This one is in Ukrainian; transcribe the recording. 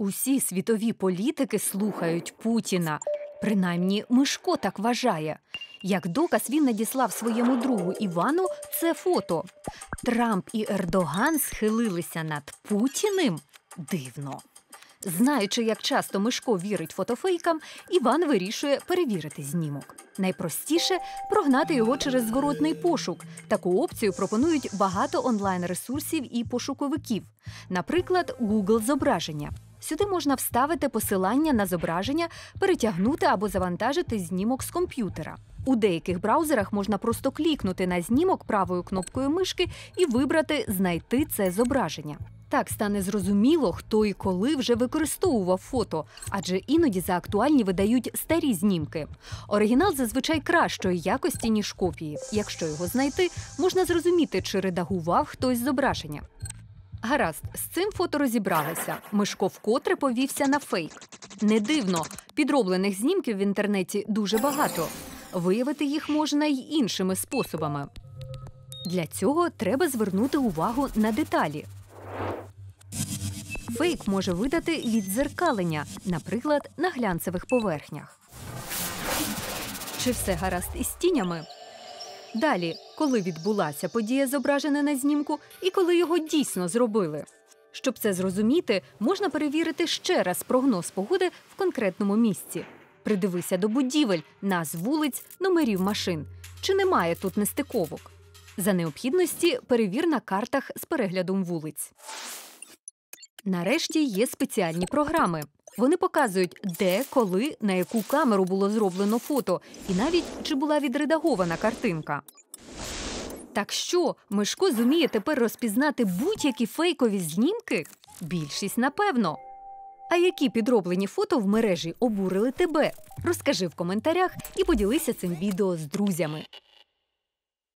Усі світові політики слухають Путіна. Принаймні, Мишко так вважає. Як доказ він надіслав своєму другу Івану це фото. Трамп і Ердоган схилилися над Путіним. Дивно. Знаючи, як часто Мишко вірить фотофейкам, Іван вирішує перевірити знімок. Найпростіше прогнати його через зворотний пошук. Таку опцію пропонують багато онлайн-ресурсів і пошуковиків, наприклад, Google зображення. Сюди можна вставити посилання на зображення, перетягнути або завантажити знімок з комп'ютера. У деяких браузерах можна просто клікнути на знімок правою кнопкою мишки і вибрати Знайти це зображення. Так стане зрозуміло, хто і коли вже використовував фото, адже іноді за актуальні видають старі знімки. Оригінал зазвичай кращої якості, ніж копії. Якщо його знайти, можна зрозуміти, чи редагував хтось зображення. Гаразд, з цим фото розібралися. Мишко вкотре повівся на фейк. Не дивно, підроблених знімків в інтернеті дуже багато. Виявити їх можна й іншими способами. Для цього треба звернути увагу на деталі. Фейк може видати віддзеркалення, наприклад, на глянцевих поверхнях. Чи все гаразд із тінями? Далі, коли відбулася подія, зображена на знімку, і коли його дійсно зробили. Щоб це зрозуміти, можна перевірити ще раз прогноз погоди в конкретному місці. Придивися до будівель, назв вулиць, номерів машин. Чи немає тут нестиковок? За необхідності перевір на картах з переглядом вулиць. Нарешті є спеціальні програми. Вони показують, де, коли, на яку камеру було зроблено фото, і навіть чи була відредагована картинка. Так що, Мишко зуміє тепер розпізнати будь-які фейкові знімки? Більшість, напевно. А які підроблені фото в мережі обурили тебе? Розкажи в коментарях і поділися цим відео з друзями.